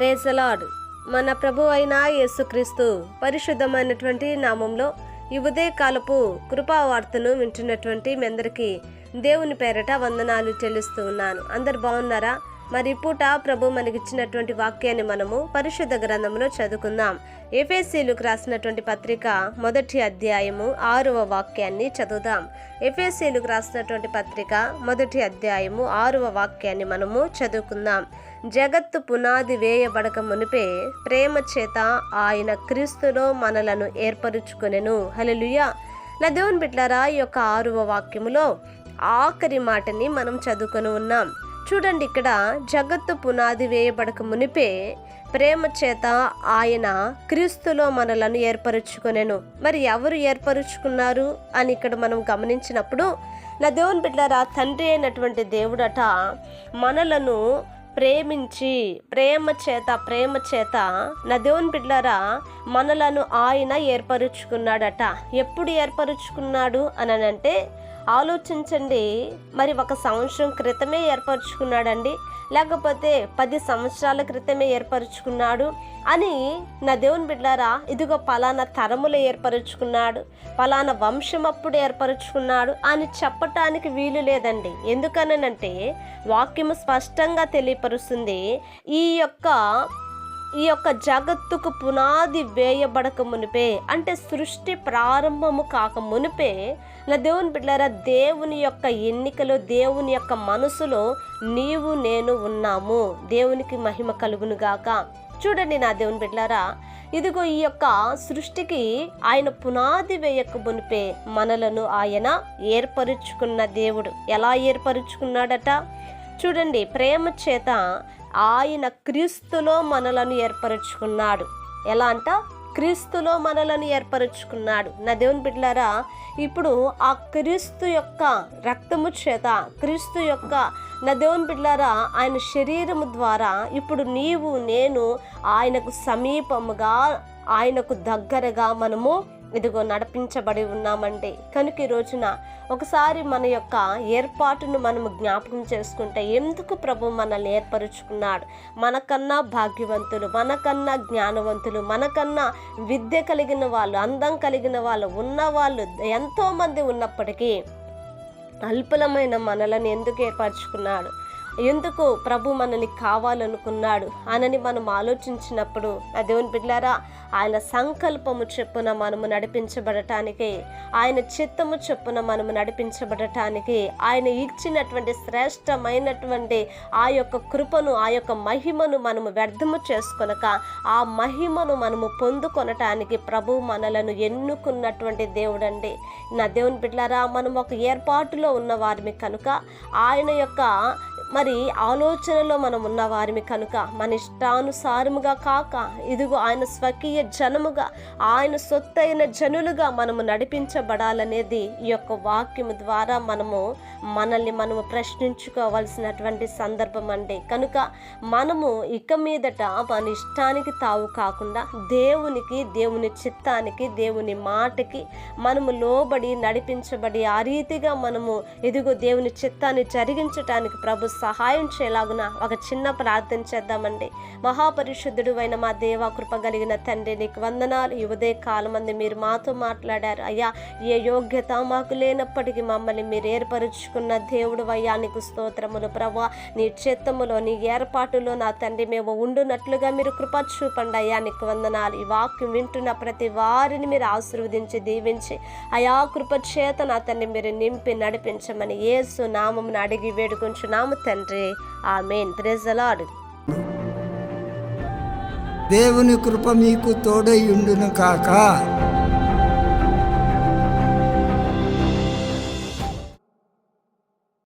Praise the Lord మన ప్రభు అయిన యేసుక్రీస్తు పరిశుద్ధమైనటువంటి నామంలో ఈ ఉదయకాలపు కృపావార్తను వింటున్నటువంటి మీ అందరికీ దేవుని పేరట వందనాలు చెల్లిస్తూ ఉన్నాను. అందరు బాగున్నారా? మరి పూట ప్రభు మనకిచ్చినటువంటి వాక్యాన్ని మనము పరిశుద్ధ గ్రంథంలో చదువుకుందాం. ఎఫ్ఎస్సీలకు రాసినటువంటి పత్రిక మొదటి అధ్యాయము ఆరవ వాక్యాన్ని చదువుదాం. ఎఫ్ఎస్సీలకు రాసినటువంటి పత్రిక మొదటి అధ్యాయము ఆరవ వాక్యాన్ని మనము చదువుకుందాం. జగత్తు పునాది వేయబడక మునిపే ప్రేమ చేత ఆయన క్రీస్తులో మనలను ఏర్పరుచుకొనెను. హలలుయ నా దేవుని బిడ్లారా ఈ యొక్క ఆరవ వాక్యములో ఆఖరి మాటని మనం చదువుకొని ఉన్నాం. చూడండి ఇక్కడ జగత్తు పునాది వేయబడక మునిపే ప్రేమ చేత ఆయన క్రీస్తులో మనలను ఏర్పరుచుకునేను. మరి ఎవరు ఏర్పరుచుకున్నారు అని ఇక్కడ మనం గమనించినప్పుడు నా దేవుని బిడ్డారా తండ్రి అయినటువంటి దేవుడట మనలను ప్రేమించి ప్రేమ చేత ప్రేమ చేత నా దేవుని బిడ్డారా మనలను ఆయన ఏర్పరుచుకున్నాడట. ఎప్పుడు ఏర్పరుచుకున్నాడు అని అంటే ఆలోచించండి. మరి ఒక సంవత్సరం క్రితమే ఏర్పరచుకున్నాడండి. లేకపోతే పది సంవత్సరాల క్రితమే ఏర్పరచుకున్నాడు అని నా దేవుని బిడ్డారా ఇదిగో పలానా తరములు ఏర్పరచుకున్నాడు. పలానా వంశం అప్పుడు ఏర్పరచుకున్నాడు అని చెప్పటానికి వీలు లేదండి. ఎందుకనంటే వాక్యము స్పష్టంగా తెలియపరుస్తుంది. ఈ యొక్క ఈ యొక్క జగత్తుకు పునాది వేయబడక మునిపే అంటే సృష్టి ప్రారంభము కాక మునిపే నా దేవుని బిడ్డారా దేవుని యొక్క ఎన్నికలో దేవుని యొక్క మనసులో నీవు నేను ఉన్నాము. దేవునికి మహిమ కలుగును గాక. చూడండి నా దేవుని బిడ్డారా ఇదిగో ఈ యొక్క సృష్టికి ఆయన పునాది వేయక మునిపే మనలను ఆయన ఏర్పరుచుకున్న దేవుడు. ఎలా ఏర్పరుచుకున్నాడట? చూడండి ప్రేమ చేత ఆయన క్రీస్తులో మనలను ఏర్పరచుకున్నాడు. ఎలా అంట? క్రీస్తులో మనలను ఏర్పరచుకున్నాడు. నా దేవుని బిడ్డలారా ఇప్పుడు ఆ క్రీస్తు యొక్క రక్తము చేత క్రీస్తు యొక్క నా దేవుని బిడ్డలారా ఆయన శరీరము ద్వారా ఇప్పుడు నీవు నేను ఆయనకు సమీపముగా ఆయనకు దగ్గరగా మనము ఇదిగో నడిపించబడి ఉన్నామండి కనుక ఈ రోజున ఒకసారి మన యొక్క ఏర్పాటును మనము జ్ఞాపకం చేసుకుంటే ఎందుకు ప్రభు మనల్ని ఏర్పరుచుకున్నాడు? మనకన్నా భాగ్యవంతులు మనకన్నా జ్ఞానవంతులు మనకన్నా విద్య కలిగిన వాళ్ళు అందం కలిగిన వాళ్ళు ఉన్నవాళ్ళు ఎంతోమంది ఉన్నప్పటికీ అల్పులమైన మనలను ఎందుకు ఏర్పరచుకున్నాడు? ఎందుకు ప్రభు మనల్ని కావాలనుకున్నాడు అనని మనం ఆలోచించినప్పుడు నా దేవుని బిడ్డారా ఆయన సంకల్పము చెప్పున మనము నడిపించబడటానికి ఆయన చిత్తము చెప్పున మనము నడిపించబడటానికి ఆయన ఇచ్చినటువంటి శ్రేష్టమైనటువంటి ఆ యొక్క కృపను ఆ యొక్క మహిమను మనము వ్యర్థము చేసుకొనక ఆ మహిమను మనము పొందుకొనటానికి ప్రభు మనలను ఎన్నుకున్నటువంటి దేవుడండి. నా దేవుని బిడ్డారా మనం ఒక ఏర్పాటులో ఉన్న వారిని కనుక ఆయన యొక్క మరి ఆలోచనలో మనం ఉన్న వారిని కనుక మన ఇష్టానుసారముగా కాక ఇదిగో ఆయన స్వకీయ జనముగా ఆయన సొత్తైన జనులుగా మనము నడిపించబడాలనేది ఈ యొక్క వాక్యము ద్వారా మనము మనల్ని మనము ప్రశ్నించుకోవాల్సినటువంటి సందర్భం అండి. కనుక మనము ఇక మీదట మన ఇష్టానికి తావు కాకుండా దేవునికి దేవుని చిత్తానికి దేవుని మాటకి మనము లోబడి నడిపించబడి ఆ రీతిగా మనము ఇదిగో దేవుని చిత్తాన్ని జరిగించటానికి ప్రభు సహాయం చేయలాగున ఒక చిన్న ప్రార్థన చేద్దామండి. మహాపరిశుద్ధుడు అయిన మా దేవ కృప కలిగిన తండ్రి నీకు వందనాలు. ఈ ఉదయ కాలం మంది మీరు మాతో మాట్లాడారు. అయ్యా ఏ యోగ్యత మాకు లేనప్పటికీ మమ్మల్ని మీరు ఏర్పరుచుకున్న దేవుడు అయ్యా నీకు స్తోత్రములు ప్రభా నీ చిత్తములో నీ ఏర్పాటులో నా తండ్రి మేము ఉండునట్లుగా మీరు కృప చూపండి అయ్యా నీకు వందనాలు. ఈ వాక్యం వింటున్న ప్రతి వారిని మీరు ఆశీర్వదించి దీవించి అయా కృప చేత నా తండ్రి మీరు నింపి నడిపించమని ఏసు నామమును అడిగి వేడుకొంచున్నాము. తండ్రి. ఆమెన్. ప్రెజలాడు దేవుని కృప మీకు తోడై ఉండును కాక.